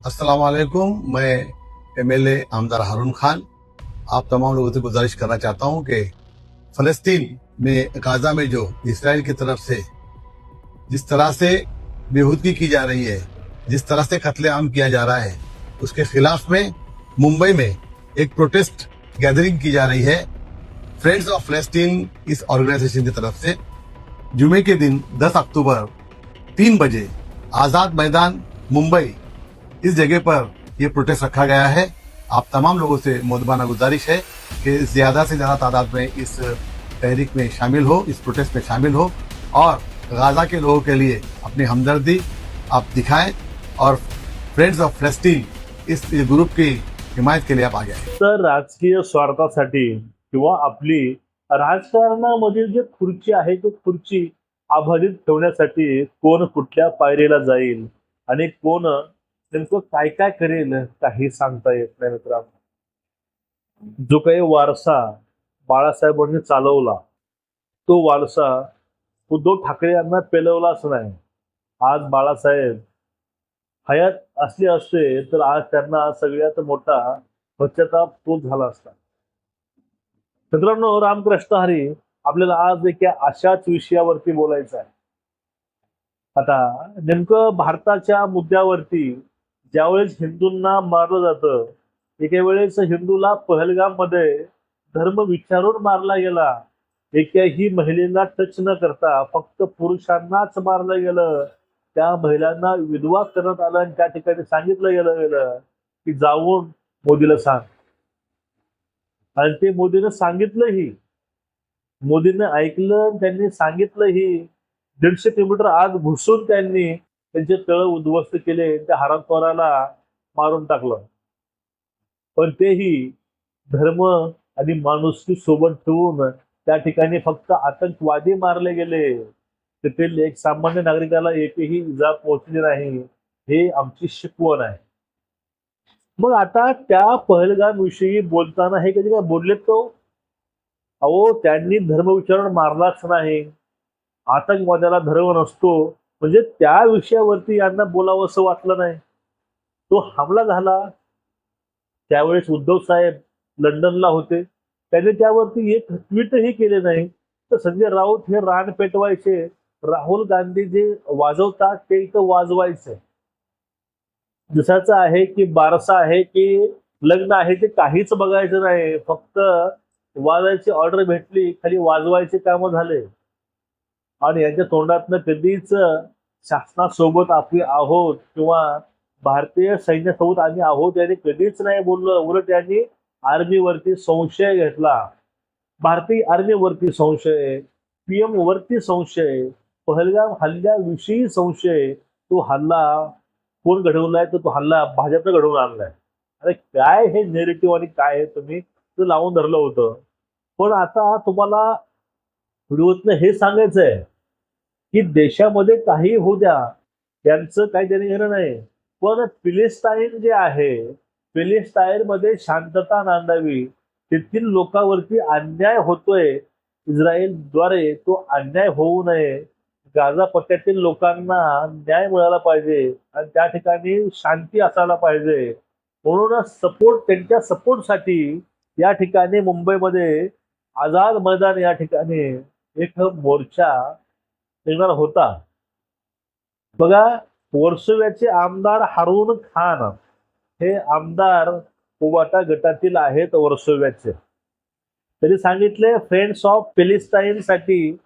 अस्सलाम वालेकुम मैं एमएलए आमदार हारून खान। आप तमाम लोगों से गुजारिश करना चाहता हूँ कि फलस्तीन में, गाजा में जो इसराइल की तरफ़ से जिस तरह से बेहूदगी की जा रही है, जिस तरह से कत्लेआम किया जा रहा है, उसके खिलाफ में मुंबई में एक प्रोटेस्ट गैदरिंग की जा रही है। फ्रेंड्स ऑफ़ फलस्तीन इस ऑर्गेनाइजेशन की तरफ़ से जुमे के दिन 10 अक्टूबर तीन बजे आज़ाद मैदान मुंबई इस जगह पर यह प्रोटेस्ट रखा गया है। आप तमाम लोगों से मोदबाना गुजारिश है कि ज़्यादा से ज़्यादा तादाद में इस तहरीक में शामिल हो, इस प्रोटेस्ट में शामिल हो और गाजा के लोगों के लिए अपनी हमदर्दी आप दिखाएँ और फ्रेंड्स ऑफ़ फलस्तीन इस ग्रुप की हिमायत के लिए आप आगे आए। तर राजकीय स्वार्थासाठी किंवा आपली राजकारणामध्ये जे खुर्ची आहे तो खुर्ची अबाधित ठेवण्यासाठी कोण कुठल्या पायरीला जाईल आणि कोण नेमकं काय काय करेल काही सांगता येत नाही मित्रांनो. जो काही वारसा बाळासाहेबांनी चालवला तो वारसा उद्धव ठाकरे यांना पेलवलाच नाही. आज बाळासाहेब हयात असले असते तर आज त्यांना सगळ्यात मोठा पश्चाताप तोच झाला असता. मित्रांनो रामकृष्ण हरी आपल्याला आज एका अशाच विषयावरती बोलायचं आहे. आता नेमकं भारताच्या मुद्द्यावरती ज्यावेळेस हिंदूंना मारलं जातं एके वेळेस हिंदूला पहलगाममध्ये धर्म विचारून मारला गेला. एकाही महिलेला टच न करता फक्त पुरुषांनाच मारलं गेलं. त्या महिलांना विधवा करण्यात आलं आणि त्या ठिकाणी सांगितलं गेलं गेलं की जाऊन मोदीला सांग. आणि ते मोदीनं सांगितलंही. मोदीनं ऐकलं आणि त्यांनी सांगितलंही. दीडशे किलोमीटर आत घुसून त्यांनी त्यांचे तळ उद्ध्वस्त केले त्या हरामखोराला मारून टाकलं. पण तेही धर्म आणि माणुसकी सोबत ठेवून त्या ठिकाणी फक्त आतंकवादी मारले गेले. तेथील एक सामान्य नागरिकाला एकही इजा पोहोचली नाही हे आमची शिकवण आहे. मग आता त्या पहलगाम विषयी बोलताना हे कधी काय बोललेत तो? अहो त्यांनी धर्म विचारून मारलाच नाही. आतंकवाद्याला धर्म नसतो. म्हणजे त्या विषयावरती यांना बोलावं असं वाटलं नाही. तो हमला झाला. त्यावेळेस उद्धव साहेब लंडनला होते. त्याने त्यावरती एक ट्विटही केले नाही. तर संजय राऊत हे रान पेटवायचे राहुल गांधी जे वाजवतात ते इथं वाजवायचे. दिसाचं आहे की बारसा आहे की लग्न आहे ते काहीच बघायचं नाही. फक्त वाजायची ऑर्डर भेटली खाली वाजवायचे काम झाले. आणि यांच्या तोंडातनं कधीच शासनासोबत आपली आहोत किंवा भारतीय सैन्यासोबत आम्ही आहोत यांनी कधीच नाही बोललं. उलट यांनी आर्मीवरती संशय घेतला. भारतीय आर्मीवरती संशय पीएम वरती संशय पहलगाम हल्ल्याविषयी संशय तो हल्ला कोण घडवलाय तर तो हल्ला भाजपनं घडवून आणलाय. अरे काय हे नेरेटिव्ह आणि काय हे तुम्ही ते लावून धरलं होतं. पण आता तुम्हाला व्हिडिओतनं हे सांगायचं आहे की देशामध्ये काही होऊ द्या त्यांचं काही देणे घेणं नाही. पण फिलिस्टाईन जे आहे फिलिस्ताईन मध्ये शांतता नांदावी तेथील लोकांवरती अन्याय होतोय इस्रायलद्वारे तो अन्याय होऊ नये. गाझा पट्ट्यातील लोकांना न्याय मिळाला पाहिजे आणि त्या ठिकाणी शांती असायला पाहिजे. म्हणूनच सपोर्ट त्यांच्या सपोर्टसाठी या ठिकाणी मुंबईमध्ये आझाद मैदान या ठिकाणी एक मोर्चा निघणार होता. बघा वर्सोव्याचे आमदार हारून खान हे आमदार उबाटा गटातील आहेत वर्सोव्याचे त्यांनी सांगितले फ्रेंड्स ऑफ पेलिस्टाईन साठी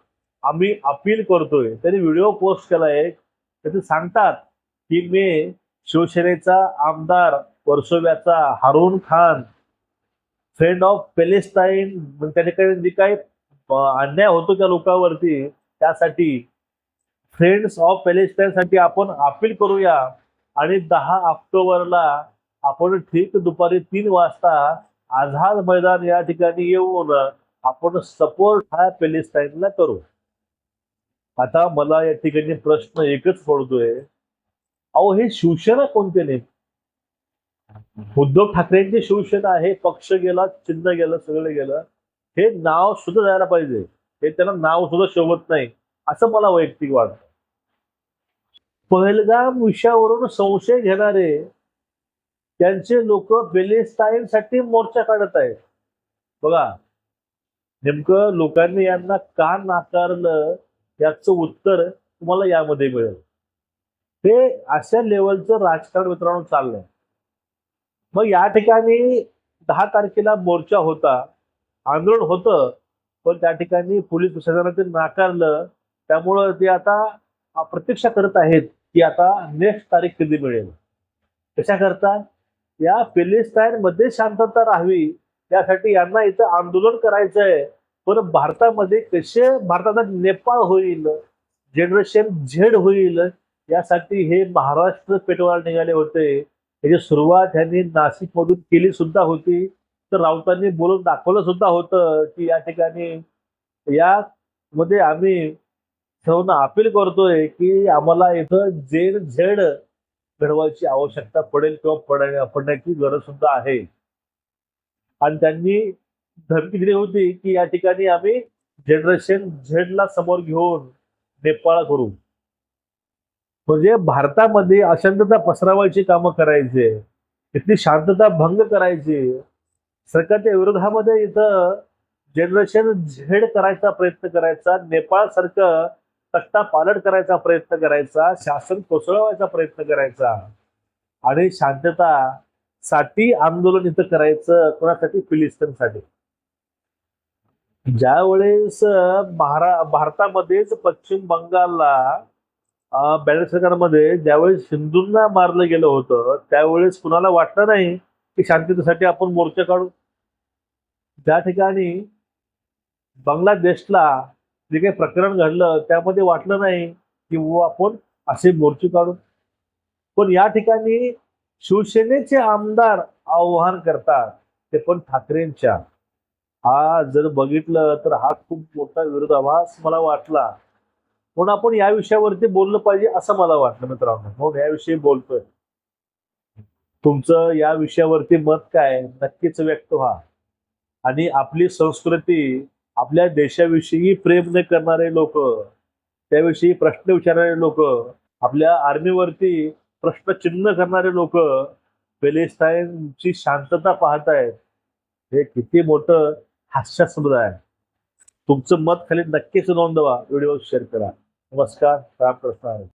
आम्ही अपील करतोय. त्यांनी व्हिडिओ पोस्ट केला एक ते सांगतात की मी शिवसेनेचा आमदार वर्सोव्याचा Haroon Khan friend of Palestine त्याच्याकडे जे काही अन्याय होतो त्या लोकांवरती त्यासाठी फ्रेंड्स ऑफ पॅलेस्टाईनसाठी आपण अपील करूया. आणि दहा ऑक्टोबरला आपण ठीक दुपारी तीन वाजता आझाद मैदान या ठिकाणी येऊन आपण सपोर्ट हा पॅलेस्टाईनला करू. आता मला या ठिकाणी प्रश्न एकच पडतोय. अहो हे शिवसेना कोणते नाही उद्धव ठाकरेंची शिवसेना आहे पक्ष गेला चिन्ह गेलं सगळं गेलं. हे नाव सुद्धा जायला पाहिजे. हे त्यांना नाव सुद्धा शोभत नाही. असं मला वैयक्तिक वाटतं. पहलगाम विषयावरून संशय घेणारे त्यांचे लोक साठी मोर्चा काढत आहेत. बघा नेमकं लोकांनी यांना का नाकारलं याचं उत्तर तुम्हाला यामध्ये मिळेल. हे अशा लेवलचं राजकारण मित्रांनो चाललंय. मग या ठिकाणी दहा तारखेला मोर्चा होता. आंदोलन होतं पण त्या ठिकाणी पोलीस प्रशासनाने ते नाकारलं त्यामुळं ते आता प्रतीक्षा करत आहेत की आता नेक्स्ट तारीख कधी मिळेल. कशा करता या पॅलेस्टाईनमध्ये शांतता राहावी त्यासाठी यांना इथं आंदोलन करायचंय. पण भारतामध्ये कसे भारताचा नेपाळ होईल जनरेशन झेड होईल यासाठी हे महाराष्ट्र पेटवायला निघाले होते. त्याची सुरुवात ह्यांनी नाशिकमधून केली सुद्धा होती. तर राऊतांनी बोलून दाखवलं सुद्धा होतं की या ठिकाणी या मध्ये आम्ही सर्वांना अपील करतोय की आम्हाला इथं जेड झेड घडवायची आवश्यकता पडेल किंवा पडाय पडण्याची गरज सुद्धा आहे. आणि त्यांनी धमकी दिली होती की या ठिकाणी आम्ही जनरेशन झेडला समोर घेऊन नेपाळ करू. म्हणजे भारतामध्ये अशांतता पसरावायची कामं करायचे इथली शांतता भंग करायची सरकारच्या विरोधामध्ये इथं जनरेशन झेड करायचा प्रयत्न करायचा नेपाळ सारखं सत्ता पालट करायचा प्रयत्न करायचा शासन कोसळवायचा प्रयत्न करायचा. आणि शांतता साठी आंदोलन इथं करायचं कोणासाठी? फिलिस्तीनसाठी ज्या वेळेस महारा भारतामध्येच पश्चिम बंगालला बॅनर सरकारमध्ये ज्यावेळेस हिंदूंना मारलं गेलं होतं त्यावेळेस कुणाला वाटलं नाही की शांततेसाठी आपण मोर्चा काढू. ज्या ठिकाणी बांगलादेशला जे काही प्रकरण घडलं त्यामध्ये वाटलं नाही की व आपण असे मोर्चे काढू. पण या ठिकाणी शिवसेनेचे आमदार आव्हान करतात ते पण ठाकरेंच्या. हा जर बघितलं तर हा खूप मोठा विरोधाभास मला वाटला. म्हणून आपण या विषयावरती बोललं पाहिजे असं मला वाटलं मित्रांनो. म्हणून याविषयी बोलतोय. तुमचं या विषयावरती मत काय? नक्कीच व्यक्त व्हा. आणि आपली संस्कृती आपल्या देशाविषयी प्रेम न करणारे लोक त्याविषयी प्रश्न विचारणारे लोक आपल्या आर्मीवरती प्रश्नचिन्ह करणारे लोक पेलेस्टाईनची शांतता पाहतायत हे किती मोठं हास्यास्पद आहे. तुमचं मत खाली नक्कीच नोंदवा. व्हिडिओ शेअर करा. नमस्कार. रामकृष्ण